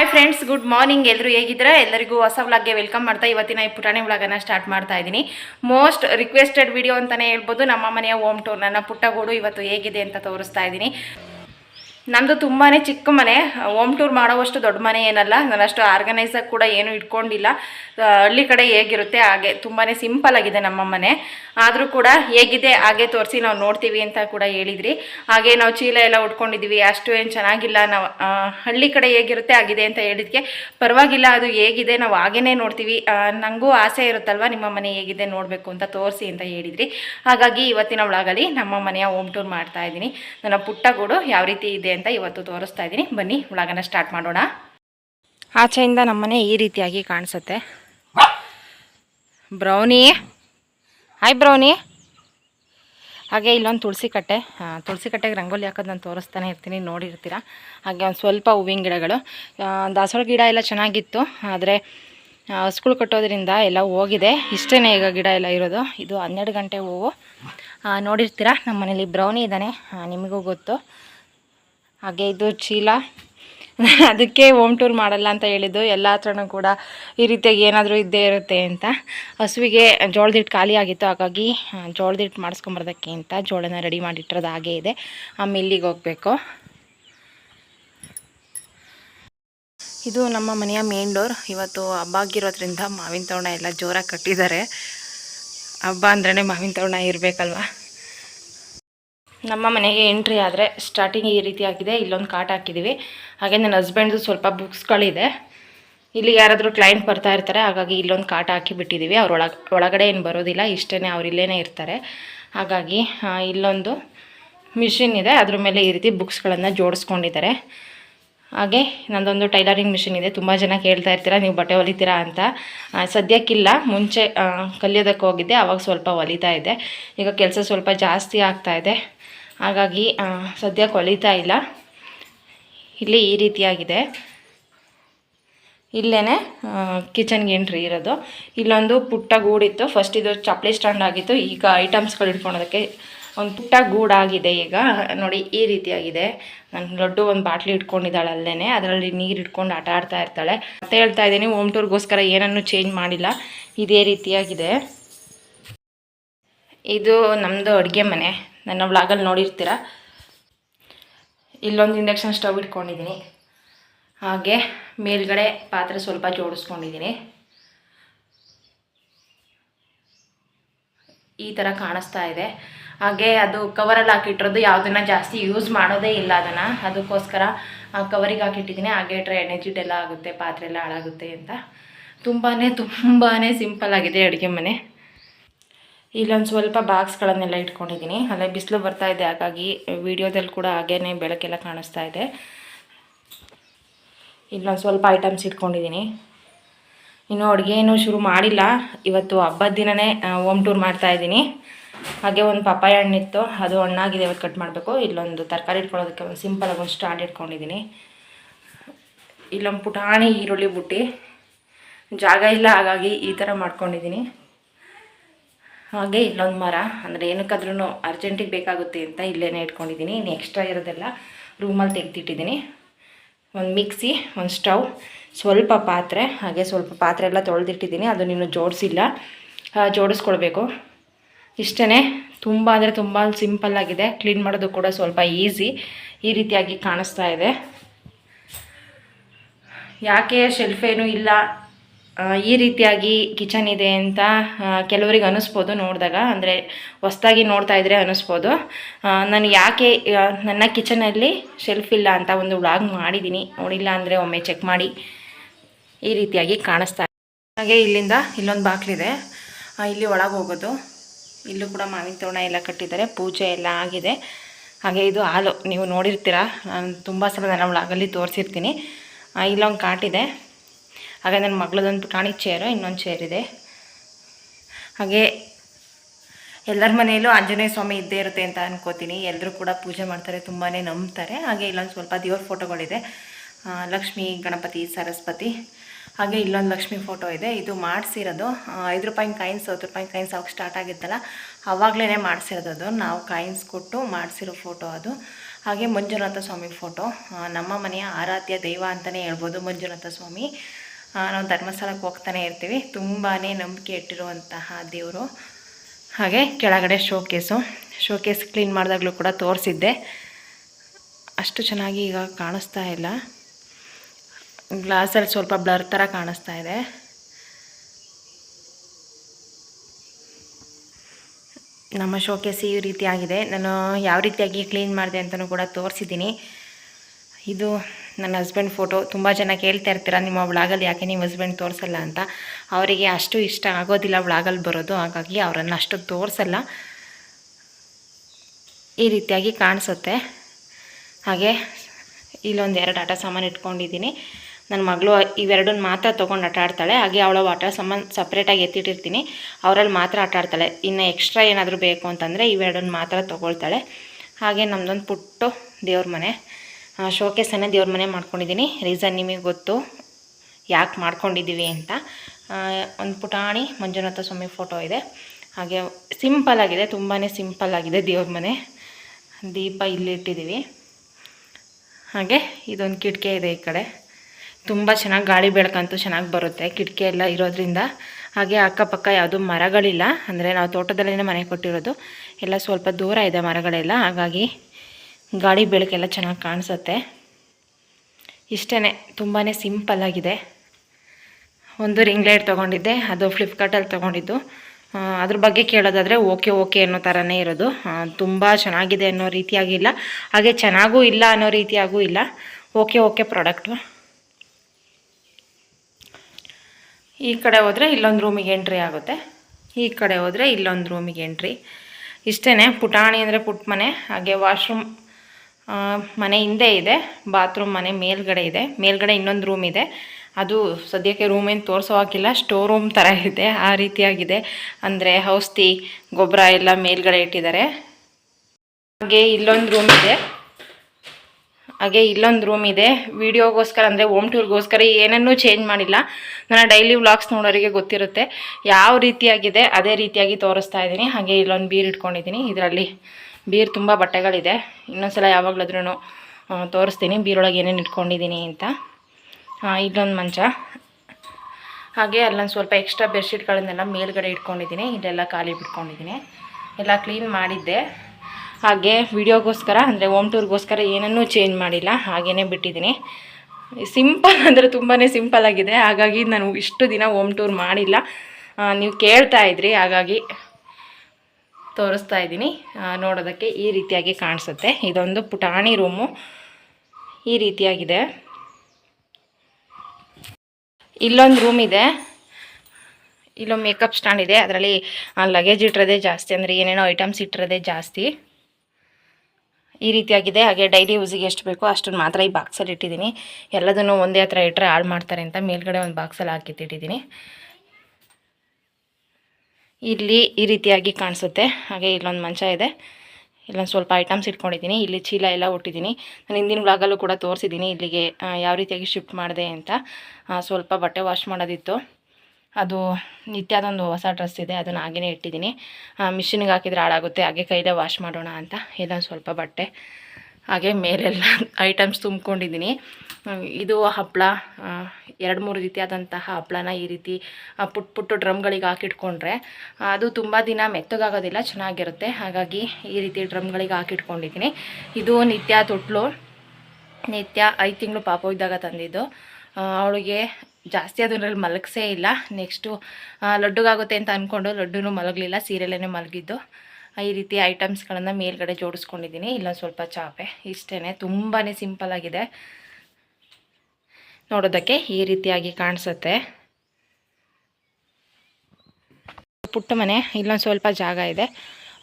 Hi friends good morning ಎಲ್ಲರೂ ಹೇಗಿದ್ದೀರಾ? ಎಲ್ಲರಿಗೂ ಹೊಸ ವ್ಲಾಗ್ಗೆ ವೆಲ್ಕಮ್ ಮಾಡ್ತಾ ಇವತ್ತಿನ ಈ ಪುಟಾಣಿ ವ್ಲಾಗನ್ನು ಸ್ಟಾರ್ಟ್ ಮಾಡ್ತಾ ಇದ್ದೀನಿ. ಮೋಸ್ಟ್ ರಿಕ್ವೆಸ್ಟೆಡ್ ವಿಡಿಯೋ ಅಂತಲೇ ಹೇಳ್ಬೋದು. ನಮ್ಮ ಮನೆಯ ಹೋಮ್ ನನ್ನ ಪುಟ್ಟಗೂಡು ಇವತ್ತು ಹೇಗಿದೆ ಅಂತ ತೋರಿಸ್ತಾ ಇದ್ದೀನಿ. ನಮ್ಮದು ತುಂಬಾ ಚಿಕ್ಕ ಮನೆ. ಹೋಮ್ ಟೂರ್ ಮಾಡೋವಷ್ಟು ದೊಡ್ಡ ಮನೆ ಏನಲ್ಲ. ನಾನು ಅಷ್ಟು ಆರ್ಗನೈಸಾಗಿ ಕೂಡ ಏನೂ ಇಟ್ಕೊಂಡಿಲ್ಲ. ಹಳ್ಳಿ ಕಡೆ ಹೇಗಿರುತ್ತೆ ಹಾಗೆ ತುಂಬಾ ಸಿಂಪಲ್ ಆಗಿದೆ ನಮ್ಮ ಮನೆ. ಆದರೂ ಕೂಡ ಹೇಗಿದೆ ಹಾಗೆ ತೋರಿಸಿ ನಾವು ನೋಡ್ತೀವಿ ಅಂತ ಕೂಡ ಹೇಳಿದ್ರಿ. ಹಾಗೆ ನಾವು ಚೀಲ ಎಲ್ಲ ಉಟ್ಕೊಂಡಿದ್ದೀವಿ ಅಷ್ಟು ಏನು ಚೆನ್ನಾಗಿಲ್ಲ. ನಾವು ಹಳ್ಳಿ ಕಡೆ ಹೇಗಿರುತ್ತೆ ಆಗಿದೆ ಅಂತ ಹೇಳಿದ್ಕೆ ಪರವಾಗಿಲ್ಲ. ಅದು ಹೇಗಿದೆ ನಾವು ಹಾಗೇ ನೋಡ್ತೀವಿ. ನನಗೂ ಆಸೆ ಇರುತ್ತಲ್ವ ನಿಮ್ಮ ಮನೆ ಹೇಗಿದೆ ನೋಡಬೇಕು ಅಂತ ತೋರಿಸಿ ಅಂತ ಹೇಳಿದ್ರಿ. ಹಾಗಾಗಿ ಇವತ್ತಿನ ಒಳಗಲ್ಲಿ ನಮ್ಮ ಮನೆಯ ಹೋಮ್ ಟೂರ್ ಮಾಡ್ತಾ ಇದ್ದೀನಿ. ನನ್ನ ಪುಟ್ಟ ಗೂಡು ಯಾವ ರೀತಿ ಇದೆ ಅಂತ ಇವತ್ತು ತೋರಿಸ್ತಾ ಇದ್ದೀನಿ. ಬನ್ನಿ ಒಳಗನ್ನ ಸ್ಟಾರ್ಟ್ ಮಾಡೋಣ. ಆಚೆಯಿಂದ ನಮ್ಮನೆ ಈ ರೀತಿಯಾಗಿ ಕಾಣಿಸುತ್ತೆ. ಬ್ರೌನಿ. Hi Browny. ಹಾಗೆ ಇಲ್ಲೊಂದು ತುಳಸಿ ಕಟ್ಟೆ. ತುಳಸಿ ಕಟ್ಟೆಗೆ ರಂಗೋಲಿ ಹಾಕೋದು ನಾನು ತೋರಿಸ್ತಾನೆ ಇರ್ತೀನಿ, ನೋಡಿರ್ತೀರ? ಹಾಗೆ ಒಂದು ಸ್ವಲ್ಪ ಹೂವಿನ ಗಿಡಗಳು. ದಾಸವಾಳ ಗಿಡ ಎಲ್ಲ ಚೆನ್ನಾಗಿತ್ತು, ಆದರೆ ಹಸ್ಗಳು ಕಟ್ಟೋದ್ರಿಂದ ಎಲ್ಲ ಹೋಗಿದೆ. ಇಷ್ಟೇ ಈಗ ಗಿಡ ಎಲ್ಲ ಇರೋದು. ಇದು ಹನ್ನೆರಡು ಗಂಟೆ ಹೂವು. ನೋಡಿರ್ತೀರ? ನಮ್ಮ ಮನೇಲಿ ಬ್ರೌನಿ ಇದ್ದಾನೆ. ನಿಮಗೂ ಗೊತ್ತು. ಹಾಗೆ ಇದು ಚೀಲ. ಅದಕ್ಕೆ ಹೋಮ್ ಟೂರ್ ಮಾಡಲ್ಲ ಅಂತ ಹೇಳಿದ್ದು. ಎಲ್ಲ ಹತ್ರನೂ ಕೂಡ ಈ ರೀತಿಯಾಗಿ ಏನಾದರೂ ಇದ್ದೇ ಇರುತ್ತೆ ಅಂತ. ಹಸುವಿಗೆ ಜೋಳದಿಟ್ಟು ಖಾಲಿ ಆಗಿತ್ತು. ಹಾಗಾಗಿ ಜೋಳದಿಟ್ಟು ಅಂತ ಜೋಳನ ರೆಡಿ ಮಾಡಿಟ್ಟಿರೋದು ಹಾಗೆ ಇದೆ. ಆ ಮಿಲ್ಲಿಗೆ ಹೋಗಬೇಕು. ಇದು ನಮ್ಮ ಮನೆಯ ಮೇನ್ ಡೋರ್. ಇವತ್ತು ಹಬ್ಬ ಆಗಿರೋದ್ರಿಂದ ಮಾವಿನ ತೋರಣ ಎಲ್ಲ ಜೋರಾಗಿ ಕಟ್ಟಿದ್ದಾರೆ. ಹಬ್ಬ ಅಂದ್ರೇ ಮಾವಿನ ತೋರಣ ಇರಬೇಕಲ್ವ? ನಮ್ಮ ಮನೆಗೆ ಎಂಟ್ರಿ ಆದರೆ ಸ್ಟಾರ್ಟಿಂಗ್ ಈ ರೀತಿ ಆಗಿದೆ, ಇಲ್ಲೊಂದು ಕಾಟ್ ಹಾಕಿದ್ದೀವಿ ಹಾಗೆ ನನ್ನ ಹಸ್ಬೆಂಡ್ದು ಸ್ವಲ್ಪ ಬುಕ್ಸ್ಗಳಿದೆ ಇಲ್ಲಿ ಯಾರಾದರೂ ಕ್ಲೈಂಟ್ ಬರ್ತಾ ಇರ್ತಾರೆ, ಹಾಗಾಗಿ ಇಲ್ಲೊಂದು ಕಾಟ ಹಾಕಿ ಬಿಟ್ಟಿದ್ದೀವಿ ಅವ್ರ ಒಳಗೆ, ಒಳಗಡೆ ಏನು ಬರೋದಿಲ್ಲ ಇಷ್ಟೇ ಅವ್ರು ಇಲ್ಲೇ ಇರ್ತಾರೆ. ಹಾಗಾಗಿ ಇಲ್ಲೊಂದು ಮಿಷಿನ್ ಇದೆ. ಅದ್ರ ಮೇಲೆ ಈ ರೀತಿ ಬುಕ್ಸ್ಗಳನ್ನು ಜೋಡಿಸ್ಕೊಂಡಿದ್ದಾರೆ. ಹಾಗೆ ನಂದೊಂದು ಟೈಲರಿಂಗ್ ಮಿಷಿನ್ ಇದೆ. ತುಂಬ ಜನ ಕೇಳ್ತಾ ಇರ್ತೀರಾ, ನೀವು ಬಟ್ಟೆ ಹೊಲಿತೀರಾ ಅಂತ. ಸದ್ಯಕ್ಕಿಲ್ಲ. ಮುಂಚೆ ಕಲಿಯೋದಕ್ಕೆ ಹೋಗಿದ್ದೆ ಆವಾಗ ಸ್ವಲ್ಪ ಹೊಲಿತಾ ಇದೆ ಈಗ ಕೆಲಸ ಸ್ವಲ್ಪ ಜಾಸ್ತಿ ಆಗ್ತಾ ಇದೆ. ಹಾಗಾಗಿ ಸದ್ಯ ಕೊಳಿತಾ ಇಲ್ಲ. ಇಲ್ಲಿ ಈ ರೀತಿಯಾಗಿದೆ. ಇಲ್ಲೇ ಕಿಚನ್ಗೆ ಎಂಟ್ರಿ ಇರೋದು. ಇಲ್ಲೊಂದು ಪುಟ್ಟ ಗೂಡಿತ್ತು. ಫಸ್ಟ್ ಇದು ಚಪ್ಪಲಿ ಸ್ಟ್ಯಾಂಡ್ ಆಗಿತ್ತು. ಈಗ ಐಟಮ್ಸ್ಗಳು ಇಟ್ಕೊಳೋದಕ್ಕೆ ಒಂದು ಪುಟ್ಟ ಗೂಡಾಗಿದೆ ಈಗ. ನೋಡಿ, ಈ ರೀತಿಯಾಗಿದೆ. ನಾನು ಲಡ್ಡು ಒಂದು ಬಾಟ್ಲಿ ಇಟ್ಕೊಂಡಿದ್ದಾಳೆ ಅಲ್ಲೇ ಅದರಲ್ಲಿ ನೀರು ಇಟ್ಕೊಂಡು ಆಟ ಆಡ್ತಾ ಇರ್ತಾಳೆ. ಮತ್ತೆ ಹೇಳ್ತಾ ಇದ್ದೀನಿ ಹೋಮ್ ಟೂರ್ಗೋಸ್ಕರ ಏನನ್ನು ಚೇಂಜ್ ಮಾಡಿಲ್ಲ. ಇದೇ ರೀತಿಯಾಗಿದೆ. ಇದು ನಮ್ಮದು ಅಡುಗೆ ಮನೆ. ನನ್ನ ವ್ಲಾಗಲ್ಲಿ ನೋಡಿರ್ತೀರ? ಇಲ್ಲೊಂದು ಇಂಡಕ್ಷನ್ ಸ್ಟವ್ ಇಟ್ಕೊಂಡಿದ್ದೀನಿ ಹಾಗೆ ಮೇಲ್ಗಡೆ ಪಾತ್ರೆ ಸ್ವಲ್ಪ ಜೋಡಿಸ್ಕೊಂಡಿದ್ದೀನಿ ಈ ಥರ ಕಾಣಿಸ್ತಾ ಇದೆ. ಹಾಗೆ ಅದು ಕವರಲ್ಲಿ ಹಾಕಿಟ್ಟಿರೋದು ಯಾವುದನ್ನ ಜಾಸ್ತಿ ಯೂಸ್ ಮಾಡೋದೇ ಇಲ್ಲ ಅದನ್ನು. ಅದಕ್ಕೋಸ್ಕರ ಕವರಿಗೆ ಹಾಕಿಟ್ಟಿದ್ದೀನಿ ಹಾಗೆ ಇಟ್ಟರೆ ಎಣ್ಣೆ ಜಿಡ್ಡೆಲ್ಲ ಆಗುತ್ತೆ, ಪಾತ್ರೆ ಎಲ್ಲ ಹಾಳಾಗುತ್ತೆ ಅಂತ. ತುಂಬಾ ತುಂಬಾ ಸಿಂಪಲ್ ಆಗಿದೆ ಅಡುಗೆ ಮನೆ. ಇಲ್ಲೊಂದು ಸ್ವಲ್ಪ ಬಾಕ್ಸ್ಗಳನ್ನೆಲ್ಲ ಇಟ್ಕೊಂಡಿದ್ದೀನಿ. ಅಲ್ಲೇ ಬಿಸಿಲು ಬರ್ತಾ ಇದೆ, ಹಾಗಾಗಿ ವಿಡಿಯೋದಲ್ಲಿ ಕೂಡ ಹಾಗೇ ಬೆಳಕೆಲ್ಲ ಕಾಣಿಸ್ತಾ ಇದೆ. ಇಲ್ಲೊಂದು ಸ್ವಲ್ಪ ಐಟಮ್ಸ್ ಇಟ್ಕೊಂಡಿದ್ದೀನಿ. ಇನ್ನು ಅಡುಗೆ ಏನು ಶುರು ಮಾಡಿಲ್ಲ. ಇವತ್ತು ಹಬ್ಬದ ದಿನವೇ ಹೋಮ್ ಟೂರ್ ಮಾಡ್ತಾ ಇದ್ದೀನಿ. ಹಾಗೆ ಒಂದು ಪಪ್ಪಾಯ ಹಣ್ಣಿತ್ತು, ಅದು ಹಣ್ಣಾಗಿದೆ ಇವತ್ತು ಕಟ್ ಮಾಡಬೇಕು. ಇಲ್ಲೊಂದು ತರಕಾರಿ ಇಟ್ಕೊಳ್ಳೋದಕ್ಕೆ ಒಂದು ಸಿಂಪಲಾಗಿ ಒಂದು ಸ್ಟ್ಯಾಂಡ್ ಇಟ್ಕೊಂಡಿದ್ದೀನಿ. ಇಲ್ಲೊಂದು ಪುಟಾಣಿ ಈರುಳ್ಳಿ ಬುಟ್ಟಿ. ಜಾಗ ಇಲ್ಲ, ಹಾಗಾಗಿ ಈ ಥರ ಮಾಡ್ಕೊಂಡಿದ್ದೀನಿ. ಹಾಗೆ ಇಲ್ಲೊಂದು ಮರ, ಅಂದರೆ ಏನಕ್ಕಾದ್ರೂ ಅರ್ಜೆಂಟಿಗೆ ಬೇಕಾಗುತ್ತೆ ಅಂತ ಇಲ್ಲೇ ಇಟ್ಕೊಂಡಿದ್ದೀನಿ ಇನ್ನು ಎಕ್ಸ್ಟ್ರಾ ಇರೋದೆಲ್ಲ ರೂಮಲ್ಲಿ ತೆಗೆದಿಟ್ಟಿದ್ದೀನಿ ಒಂದು ಮಿಕ್ಸಿ ಒಂದು ಸ್ಟವ್ ಸ್ವಲ್ಪ ಪಾತ್ರೆ, ಹಾಗೆ ಸ್ವಲ್ಪ ಪಾತ್ರೆ ಎಲ್ಲ ತೊಳೆದಿಟ್ಟಿದ್ದೀನಿ ಅದು ನೀನು ಜೋಡಿಸಿಲ್ಲ. ಜೋಡಿಸ್ಕೊಳ್ಬೇಕು. ಇಷ್ಟೇ ತುಂಬ ಅಂದರೆ ತುಂಬ ಸಿಂಪಲ್ಲಾಗಿದೆ ಕ್ಲೀನ್ ಮಾಡೋದು ಕೂಡ ಸ್ವಲ್ಪ ಈಸಿ ಈ ರೀತಿಯಾಗಿ ಕಾಣಿಸ್ತಾ ಇದೆ. ಯಾಕೆ ಶೆಲ್ಫ್ ಏನೂ ಇಲ್ಲ? ಈ ರೀತಿಯಾಗಿ ಕಿಚನ್ ಇದೆ ಅಂತ ಕೆಲವರಿಗೆ ಅನ್ನಿಸ್ಬೋದು ನೋಡಿದಾಗ. ಅಂದರೆ ಹೊಸ್ದಾಗಿ ನೋಡ್ತಾ ಇದ್ರೆ ಅನ್ನಿಸ್ಬೋದು ನಾನು ಯಾಕೆ ನನ್ನ ಕಿಚನಲ್ಲಿ ಶೆಲ್ಫ್ ಇಲ್ಲ ಅಂತ ಒಂದು ವ್ಲಾಗ್ ಮಾಡಿದ್ದೀನಿ ನೋಡಿಲ್ಲ ಅಂದರೆ ಒಮ್ಮೆ ಚೆಕ್ ಮಾಡಿ. ಈ ರೀತಿಯಾಗಿ ಕಾಣಿಸ್ತಾ ಹಾಗೆ ಇಲ್ಲಿಂದ ಇಲ್ಲೊಂದು ಬಾಗಿಲಿದೆ ಇಲ್ಲಿ ಒಳಗೆ ಹೋಗೋದು. ಇಲ್ಲೂ ಕೂಡ ಮಾವಿನ ತೋರಣ ಎಲ್ಲ ಕಟ್ಟಿದ್ದಾರೆ. ಪೂಜೆ ಎಲ್ಲ ಆಗಿದೆ. ಹಾಗೆ ಇದು ಹಾಲು. ನೀವು ನೋಡಿರ್ತೀರ. ನಾನು ತುಂಬ ಸಲ ನನ್ನ ವ್ಲಾಗಲ್ಲಿ ತೋರಿಸಿರ್ತೀನಿ. ಇಲ್ಲೊಂದು ಕಾಟಿದೆ ಹಾಗೆ ನನ್ನ ಮಗಳದೊಂದು ಪುಟಾಣಿ ಚೇರು ಇನ್ನೊಂದು ಚೇರ್ ಇದೆ. ಹಾಗೆ ಎಲ್ಲರ ಮನೆಯಲ್ಲೂ ಆಂಜನೇಯ ಸ್ವಾಮಿ ಇದ್ದೇ ಇರುತ್ತೆ ಅಂತ ಅನ್ಕೋತೀನಿ. ಎಲ್ಲರೂ ಕೂಡ ಪೂಜೆ ಮಾಡ್ತಾರೆ ತುಂಬಾ ನಂಬ್ತಾರೆ. ಹಾಗೆ ಇಲ್ಲೊಂದು ಸ್ವಲ್ಪ ದೇವ್ರ ಫೋಟೋಗಳಿದೆ. ಲಕ್ಷ್ಮಿ, ಗಣಪತಿ, ಸರಸ್ವತಿ. ಹಾಗೆ ಇಲ್ಲೊಂದು ಲಕ್ಷ್ಮಿ ಫೋಟೋ ಇದೆ. ಇದು ಮಾಡಿಸಿರೋದು. ಐದು ರೂಪಾಯಿ ಕಾಯಿನ್ಸ್, ಹತ್ತು ರೂಪಾಯಿ ಕಾಯಿನ್ಸ್ ಅವಾಗ ಸ್ಟಾರ್ಟ್ ಆಗಿತ್ತಲ್ಲ ಆವಾಗಲೇ ಮಾಡಿಸಿರೋದು ಅದು. ನಾವು ಕಾಯಿನ್ಸ್ ಕೊಟ್ಟು ಮಾಡಿಸಿರೋ ಫೋಟೋ ಅದು. ಹಾಗೆ ಮಂಜುನಾಥ ಸ್ವಾಮಿ ಫೋಟೋ. ನಮ್ಮ ಮನೆಯ ಆರಾಧ್ಯ ದೈವ ಅಂತಲೇ ಹೇಳ್ಬೋದು ಮಂಜುನಾಥ ಸ್ವಾಮಿ. ನಾವು ಧರ್ಮಸ್ಥಳಕ್ಕೆ ಹೋಗ್ತಾನೆ ಇರ್ತೀವಿ. ತುಂಬಾ ನಂಬಿಕೆ ಇಟ್ಟಿರುವಂತಹ ದೇವರು. ಹಾಗೆ ಕೆಳಗಡೆ ಶೋಕೇಸು ಶೋಕೇಸ್ ಕ್ಲೀನ್ ಮಾಡಿದಾಗಲೂ ಕೂಡ ತೋರಿಸಿದ್ದೆ. ಅಷ್ಟು ಚೆನ್ನಾಗಿ ಈಗ ಕಾಣಿಸ್ತಾ ಇಲ್ಲ. ಗ್ಲಾಸಲ್ಲಿ ಸ್ವಲ್ಪ ಬ್ಲರ್ ಥರ ಕಾಣಿಸ್ತಾ ಇದೆ. ನಮ್ಮ ಶೋಕೇಸ್ ಈ ರೀತಿ ಆಗಿದೆ. ನಾನು ಯಾವ ರೀತಿಯಾಗಿ ಕ್ಲೀನ್ ಮಾಡಿದೆ ಅಂತಲೂ ಕೂಡ ತೋರಿಸಿದ್ದೀನಿ. ಇದು ನನ್ನ ಹಸ್ಬೆಂಡ್ ಫೋಟೋ ತುಂಬ ಜನ ಕೇಳ್ತಾ ಇರ್ತೀರ, ನಿಮ್ಮ ಬ್ಲಾಗಲ್ಲಿ ಯಾಕೆ ನಿಮ್ಮ ಹಸ್ಬೆಂಡ್ ತೋರಿಸಲ್ಲ ಅಂತ? ಅವರಿಗೆ ಅಷ್ಟು ಇಷ್ಟ ಆಗೋದಿಲ್ಲ ಬ್ಲಾಗಲ್ಲಿ ಬರೋದು, ಹಾಗಾಗಿ ಅವರನ್ನು ಅಷ್ಟು ತೋರಿಸಲ್ಲ. ಈ ರೀತಿಯಾಗಿ ಕಾಣಿಸುತ್ತೆ. ಹಾಗೆ ಇಲ್ಲೊಂದು ಎರಡು ಆಟ ಸಾಮಾನು ಇಟ್ಕೊಂಡಿದ್ದೀನಿ. ನನ್ನ ಮಗಳು ಇವೆರಡನ್ನ ಮಾತ್ರ ತೊಗೊಂಡು ಆಟ ಆಡ್ತಾಳೆ, ಹಾಗೆ ಅವಳ ಆಟ ಸಾಮಾನು ಸಪ್ರೇಟಾಗಿ ಎತ್ತಿಟ್ಟಿರ್ತೀನಿ. ಅವರಲ್ಲಿ ಮಾತ್ರ ಆಟ ಆಡ್ತಾಳೆ. ಇನ್ನು ಎಕ್ಸ್ಟ್ರಾ ಏನಾದರೂ ಬೇಕು ಅಂತಂದರೆ ಇವೆರಡನ್ನ ಮಾತ್ರ ತೊಗೊಳ್ತಾಳೆ. ಹಾಗೆ ನಮ್ಮದೊಂದು ಪುಟ್ಟು ದೇವ್ರ ಮನೆ. ಶೋಕೇಸನ್ನೇ ದೇವ್ರ ಮನೆ ಮಾಡ್ಕೊಂಡಿದ್ದೀನಿ. ರೀಸನ್ ನಿಮಗೆ ಗೊತ್ತು. ಯಾಕೆ ಮಾಡ್ಕೊಂಡಿದ್ದೀವಿ ಅಂತ. ಒಂದು ಪುಟಾಣಿ ಮಂಜುನಾಥ ಸ್ವಾಮಿ ಫೋಟೋ ಇದೆ. ಹಾಗೆ ಸಿಂಪಲ್ ಆಗಿದೆ ತುಂಬಾ ಸಿಂಪಲ್ ಆಗಿದೆ ದೇವ್ರ ಮನೆ. ದೀಪ ಇಲ್ಲಿ ಇಟ್ಟಿದ್ದೀವಿ. ಹಾಗೆ ಇದೊಂದು ಕಿಟಕಿ ಇದೆ ಈ ಕಡೆ. ತುಂಬ ಚೆನ್ನಾಗಿ ಗಾಳಿ ಬೆಳಕಂತೂ ಚೆನ್ನಾಗಿ ಬರುತ್ತೆ. ಕಿಟಕಿ ಎಲ್ಲ ಇರೋದ್ರಿಂದ. ಹಾಗೆ ಅಕ್ಕಪಕ್ಕ ಯಾವುದೂ ಮರಗಳಿಲ್ಲ. ಅಂದರೆ ನಾವು ತೋಟದಲ್ಲೇ ಮನೆ ಕೊಟ್ಟಿರೋದು. ಎಲ್ಲ ಸ್ವಲ್ಪ ದೂರ ಇದೆ ಮರಗಳೆಲ್ಲ. ಹಾಗಾಗಿ ಗಾಳಿ ಬೆಳಕೆಲ್ಲ ಚೆನ್ನಾಗಿ ಕಾಣಿಸುತ್ತೆ. ಇಷ್ಟೇ ತುಂಬಾ ಸಿಂಪಲ್ ಆಗಿದೆ. ಒಂದು ರಿಂಗ್ ಲೈಟ್ ತೊಗೊಂಡಿದ್ದೆ, ಅದು ಫ್ಲಿಪ್ಕಾರ್ಟಲ್ಲಿ ತೊಗೊಂಡಿದ್ದು. ಅದ್ರ ಬಗ್ಗೆ ಕೇಳೋದಾದರೆ ಓಕೆ ಓಕೆ ಅನ್ನೋ ಥರನೇ ಇರೋದು. ತುಂಬ ಚೆನ್ನಾಗಿದೆ ಅನ್ನೋ ರೀತಿಯಾಗಿಲ್ಲ ಹಾಗೆ ಚೆನ್ನಾಗೂ ಇಲ್ಲ ಅನ್ನೋ ರೀತಿಯಾಗೂ ಇಲ್ಲ. Okay okay product. ಈ ಕಡೆ ಹೋದರೆ ಇಲ್ಲೊಂದು ರೂಮಿಗೆ ಎಂಟ್ರಿ ಆಗುತ್ತೆ. ಈ ಕಡೆ ಹೋದರೆ ಇಲ್ಲೊಂದು ರೂಮಿಗೆ ಎಂಟ್ರಿ. ಇಷ್ಟೇ ಪುಟಾಣಿ ಅಂದರೆ ಪುಟ್ಟ ಮನೆ ಹಾಗೆ ವಾಶ್ರೂಮ್ ಮನೆ ಹಿಂದೆ ಇದೆ, ಬಾತ್ರೂಮ್ ಮನೆ ಮೇಲ್ಗಡೆ ಇದೆ, ಮೇಲ್ಗಡೆ ಇನ್ನೊಂದು ರೂಮ್ ಇದೆ. ಅದು ಸದ್ಯಕ್ಕೆ ರೂಮ್ ಏನು ತೋರಿಸೋ ಹಾಕಿಲ್ಲ ಸ್ಟೋರ್ ರೂಮ್ ಥರ ಇದೆ, ಆ ರೀತಿಯಾಗಿದೆ. ಅಂದರೆ ಔಷಧಿ, ಗೊಬ್ಬರ ಎಲ್ಲ ಮೇಲ್ಗಡೆ ಇಟ್ಟಿದ್ದಾರೆ. ಹಾಗೆ ಇಲ್ಲೊಂದು ರೂಮ್ ಇದೆ. ಹಾಗೆ ಇಲ್ಲೊಂದು ರೂಮ್ ಇದೆ. ವಿಡಿಯೋಗೋಸ್ಕರ ಅಂದರೆ ಹೋಮ್ ಟೂರ್ಗೋಸ್ಕರ ಏನನ್ನೂ ಚೇಂಜ್ ಮಾಡಿಲ್ಲ. ನನ್ನ ಡೈಲಿ ವ್ಲಾಗ್ಸ್ ನೋಡೋರಿಗೆ ಗೊತ್ತಿರುತ್ತೆ. ಯಾವ ರೀತಿಯಾಗಿದೆ, ಅದೇ ರೀತಿಯಾಗಿ ತೋರಿಸ್ತಾ ಇದ್ದೀನಿ. ಹಾಗೆ ಇಲ್ಲೊಂದು ಬೀರ್ ಇಟ್ಕೊಂಡಿದ್ದೀನಿ. ಇದರಲ್ಲಿ ಬೀರ್ ತುಂಬ ಬಟ್ಟೆಗಳಿದೆ. ಇನ್ನೊಂದ್ಸಲ ಯಾವಾಗಲಾದ್ರೂ ತೋರಿಸ್ತೀನಿ. ಬೀರೊಳಗೆ ಏನೇನು ಇಟ್ಕೊಂಡಿದ್ದೀನಿ ಅಂತ. ಇಲ್ಲೊಂದು ಮಂಚ. ಹಾಗೆ ಅಲ್ಲೊಂದು ಸ್ವಲ್ಪ ಎಕ್ಸ್ಟ್ರಾ ಬೆಡ್ಶೀಟ್ಗಳನ್ನೆಲ್ಲ ಮೇಲ್ಗಡೆ ಇಟ್ಕೊಂಡಿದ್ದೀನಿ. ಇಲ್ಲೆಲ್ಲ ಖಾಲಿ ಬಿಟ್ಕೊಂಡಿದ್ದೀನಿ. ಎಲ್ಲ ಕ್ಲೀನ್ ಮಾಡಿದ್ದೆ. ಹಾಗೆ ವಿಡಿಯೋಗೋಸ್ಕರ ಅಂದರೆ ಹೋಮ್ ಟೂರ್ಗೋಸ್ಕರ ಏನನ್ನೂ ಚೇಂಜ್ ಮಾಡಿಲ್ಲ. ಹಾಗೇ ಬಿಟ್ಟಿದ್ದೀನಿ. ಸಿಂಪಲ್ ಅಂದರೆ ತುಂಬಾ ಸಿಂಪಲ್ ಆಗಿದೆ. ಹಾಗಾಗಿ ನಾನು ಇಷ್ಟು ದಿನ ಹೋಮ್ ಟೂರ್ ಮಾಡಿಲ್ಲ. ನೀವು ಕೇಳ್ತಾ ಇದ್ರಿ. ಹಾಗಾಗಿ ತೋರಿಸ್ತಾ ಇದ್ದೀನಿ. ನೋಡೋದಕ್ಕೆ ಈ ರೀತಿಯಾಗಿ ಕಾಣಿಸುತ್ತೆ. ಇದೊಂದು ಪುಟಾಣಿ ರೂಮು. ಈ ರೀತಿಯಾಗಿದೆ. ಇಲ್ಲೊಂದು ರೂಮ್ ಇದೆ. ಇಲ್ಲೊಂದು ಮೇಕಪ್ ಸ್ಟ್ಯಾಂಡ್ ಇದೆ. ಅದರಲ್ಲಿ ಲಗೇಜ್ ಇಟ್ಟಿರೋದೇ ಜಾಸ್ತಿ, ಅಂದರೆ ಏನೇನೋ ಐಟಮ್ಸ್ ಇಟ್ಟಿರೋದೇ ಜಾಸ್ತಿ. ಈ ರೀತಿಯಾಗಿದೆ. ಹಾಗೆ ಡೈಲಿ ಯೂಸಿಗೆ ಎಷ್ಟು ಬೇಕೋ ಅಷ್ಟನ್ನು ಮಾತ್ರ ಈ ಬಾಕ್ಸಲ್ಲಿ ಇಟ್ಟಿದ್ದೀನಿ. ಎಲ್ಲದನ್ನು ಒಂದೇ ಹತ್ರ ಇಟ್ಟರೆ ಹಾಳು ಮಾಡ್ತಾರೆ ಅಂತ ಮೇಲ್ಗಡೆ ಒಂದು ಬಾಕ್ಸಲ್ಲಿ ಹಾಕಿಟ್ಟಿದ್ದೀನಿ. ಇಲ್ಲಿ ಈ ರೀತಿಯಾಗಿ ಕಾಣಿಸುತ್ತೆ. ಹಾಗೆ ಇಲ್ಲೊಂದು ಮಂಚ ಇದೆ. ಇಲ್ಲೊಂದು ಸ್ವಲ್ಪ ಐಟಮ್ಸ್ ಇಟ್ಕೊಂಡಿದ್ದೀನಿ. ಇಲ್ಲಿ ಚೀಲ ಎಲ್ಲ ಒಟ್ಟಿದ್ದೀನಿ. ನಾನು ಹಿಂದಿನ ಬ್ಲಾಗಲ್ಲೂ ಕೂಡ ತೋರಿಸಿದ್ದೀನಿ ಇಲ್ಲಿಗೆ ಯಾವ ರೀತಿಯಾಗಿ ಶಿಫ್ಟ್ ಮಾಡಿದೆ ಅಂತ. ಸ್ವಲ್ಪ ಬಟ್ಟೆ ವಾಶ್ ಮಾಡೋದಿತ್ತು. ಅದು ನಿತ್ಯದೊಂದು ಹೊಸ ಡ್ರೆಸ್ ಇದೆ. ಅದನ್ನು ಹಾಗೇ ಇಟ್ಟಿದ್ದೀನಿ. ಮಿಷಿನ್ಗೆ ಹಾಕಿದ್ರೆ ಹಾಳಾಗುತ್ತೆ. ಹಾಗೆ ಕೈಲೇ ವಾಶ್ ಮಾಡೋಣ ಅಂತ. ಇಲ್ಲೊಂದು ಸ್ವಲ್ಪ ಬಟ್ಟೆ. ಹಾಗೆ ಮೇಲೆಲ್ಲ ಐಟಮ್ಸ್ ತುಂಬ್ಕೊಂಡಿದ್ದೀನಿ. ಇದು ಹಪ್ಪಳ ಎರಡು ಮೂರು ರೀತಿಯಾದಂತಹ ಹಪ್ಪಳನ ಈ ರೀತಿ ಪುಟ್ ಪುಟ್ಟು ಡ್ರಮ್ಗಳಿಗೆ ಹಾಕಿಟ್ಕೊಂಡ್ರೆ, ಅದು ತುಂಬ ದಿನ ಮೆತ್ತಗಾಗೋದಿಲ್ಲ, ಚೆನ್ನಾಗಿರುತ್ತೆ. ಹಾಗಾಗಿ ಈ ರೀತಿ ಡ್ರಮ್ಗಳಿಗೆ ಹಾಕಿಟ್ಕೊಂಡಿದ್ದೀನಿ. ಇದು ನಿತ್ಯ ತೊಟ್ಲು, ನಿತ್ಯ ಐದು ತಿಂಗಳು ಪಾಪ ಇದ್ದಾಗ ತಂದಿದ್ದು. ಅವಳಿಗೆ ಜಾಸ್ತಿ ಅದರಲ್ಲಿ ಮಲಗಿಸೇ ಇಲ್ಲ. ನೆಕ್ಸ್ಟು ಲಡ್ಡುಗಾಗುತ್ತೆ ಅಂತ ಅಂದ್ಕೊಂಡು ಲಡ್ಡೂ ಮಲಗಲಿಲ್ಲ ಸೀರೆಲೇ ಮಲಗಿದ್ದು. ಈ ರೀತಿ ಐಟಮ್ಸ್ಗಳನ್ನು ಮೇಲ್ಗಡೆ ಜೋಡಿಸ್ಕೊಂಡಿದ್ದೀನಿ. ಇಲ್ಲೊಂದು ಸ್ವಲ್ಪ ಚಾಪೆ. ಇಷ್ಟೇ ತುಂಬಾ ಸಿಂಪಲ್ ಆಗಿದೆ. ನೋಡೋದಕ್ಕೆ ಈ ರೀತಿಯಾಗಿ ಕಾಣಿಸುತ್ತೆ. ಪುಟ್ಟ ಮನೆ. ಇಲ್ಲೊಂದು ಸ್ವಲ್ಪ ಜಾಗ ಇದೆ.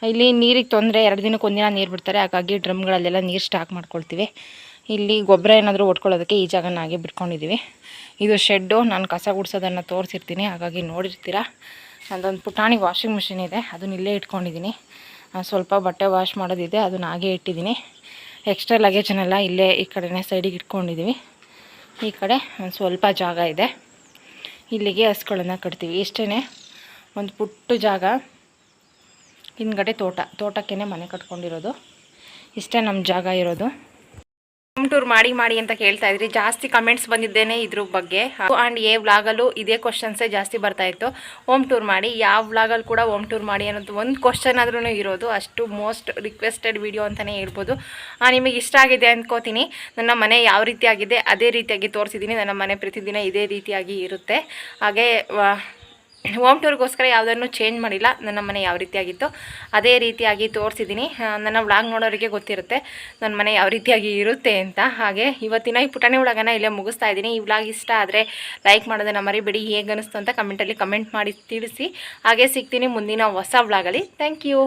ಇಲ್ಲಿ ನೀರಿಗೆ ತೊಂದರೆ, ಎರಡು ದಿನಕ್ಕೆ ಒಂದಿನ ನೀರು ಬಿಡ್ತಾರೆ. ಹಾಗಾಗಿ ಡ್ರಮ್ಗಳಲ್ಲೆಲ್ಲ ನೀರು ಸ್ಟಾಕ್ ಮಾಡ್ಕೊಳ್ತೀವಿ. ಇಲ್ಲಿ ಗೊಬ್ಬರ ಏನಾದರೂ ಒಡ್ಕೊಳ್ಳೋದಕ್ಕೆ ಈ ಜಾಗನ ಹಾಗೆ ಬಿಟ್ಕೊಂಡಿದ್ದೀವಿ ಇದು ಶೆಡ್ಡು. ನಾನು ಕಸ ಗುಡಿಸೋದನ್ನು ತೋರಿಸಿರ್ತೀನಿ. ಹಾಗಾಗಿ ನೋಡಿರ್ತೀರ? ನಂದೊಂದು ಪುಟಾಣಿ ವಾಷಿಂಗ್ ಮಿಷಿನ್ ಇದೆ. ಅದನ್ನ ಇಲ್ಲೇ ಇಟ್ಕೊಂಡಿದ್ದೀನಿ ಸ್ವಲ್ಪ ಬಟ್ಟೆ ವಾಶ್ ಮಾಡೋದಿದೆ, ಅದನ್ನ ಹಾಗೆ ಇಟ್ಟಿದ್ದೀನಿ. ಎಕ್ಸ್ಟ್ರಾ ಲಗೇಜನ್ನೆಲ್ಲ ಇಲ್ಲೇ ಈ ಕಡೆನೇ ಸೈಡಿಗೆ ಇಟ್ಕೊಂಡಿದ್ದೀವಿ ಈ ಕಡೆ ಒಂದು ಸ್ವಲ್ಪ ಜಾಗ ಇದೆ. ಇಲ್ಲಿಗೆ ಹಸ್ಗಳನ್ನು ಕಟ್ತೀವಿ. ಇಷ್ಟೇ ಒಂದು ಪುಟ್ಟ ಜಾಗ. ಹಿಂದ್ಗಡೆ ತೋಟ. ತೋಟಕ್ಕೇ ಮನೆ ಕಟ್ಕೊಂಡಿರೋದು. ಇಷ್ಟೇ ನಮ್ಮ ಜಾಗ ಇರೋದು. ಹೋಮ್ ಟೂರ್ ಮಾಡಿ ಮಾಡಿ ಅಂತ ಕೇಳ್ತಾ ಇದ್ರಿ. ಜಾಸ್ತಿ ಕಮೆಂಟ್ಸ್ ಬಂದಿದ್ದೇನೆ ಇದ್ರ ಬಗ್ಗೆ. ಆ್ಯಂಡ್ ಎ ವ್ಲಾಗಲ್ಲೂ ಇದೇ ಕ್ವಶನ್ಸೇ ಜಾಸ್ತಿ ಬರ್ತಾ ಇತ್ತು. ಹೋಮ್ ಟೂರ್ ಮಾಡಿ, ಯಾವ ವ್ಲಾಗಲ್ಲಿ ಕೂಡ ಹೋಮ್ ಟೂರ್ ಮಾಡಿ ಅನ್ನೋದು ಒಂದು ಕ್ವಶನ್ ಆದ್ರೂ ಇರೋದು. ಅಷ್ಟು ಮೋಸ್ಟ್ ರಿಕ್ವೆಸ್ಟೆಡ್ ವಿಡಿಯೋ ಅಂತಲೇ ಹೇಳ್ಬೋದು. ನಿಮಗೆ ಇಷ್ಟ ಆಗಿದೆ ಅಂದ್ಕೋತೀನಿ ನನ್ನ ಮನೆ ಯಾವ ರೀತಿಯಾಗಿದೆ, ಅದೇ ರೀತಿಯಾಗಿ ತೋರಿಸಿದ್ದೀನಿ. ನನ್ನ ಮನೆ ಪ್ರತಿದಿನ ಇದೇ ರೀತಿಯಾಗಿ ಇರುತ್ತೆ. ಹಾಗೆ ಹೋಮ್ ಟೂರ್ಗೋಸ್ಕರ ಯಾವುದನ್ನು ಚೇಂಜ್ ಮಾಡಿಲ್ಲ. ನನ್ನ ಮನೆ ಯಾವ ರೀತಿಯಾಗಿತ್ತು ಅದೇ ರೀತಿಯಾಗಿ ತೋರಿಸಿದ್ದೀನಿ. ನನ್ನ ವ್ಲಾಗ್ ನೋಡೋರಿಗೆ ಗೊತ್ತಿರುತ್ತೆ ನನ್ನ ಮನೆ ಯಾವ ರೀತಿಯಾಗಿ ಇರುತ್ತೆ ಅಂತ. ಹಾಗೆ ಇವತ್ತಿನ ಈ ಪುಟಾಣಿ ವ್ಲಾಗನ ಇಲ್ಲೇ ಮುಗಿಸ್ತಾ ಇದ್ದೀನಿ. ಈ ವ್ಲಾಗ್ ಇಷ್ಟ ಆದರೆ ಲೈಕ್ ಮಾಡೋದನ್ನು ಮರಿಬೇಡಿ. ಹೇಗೆ ಅನಿಸ್ತು ಅಂತ ಕಮೆಂಟಲ್ಲಿ ಕಮೆಂಟ್ ಮಾಡಿ ತಿಳಿಸಿ. ಹಾಗೆ ಸಿಗ್ತೀನಿ ಮುಂದಿನ ಹೊಸ ವ್ಲಾಗಲ್ಲಿ ಥ್ಯಾಂಕ್ ಯು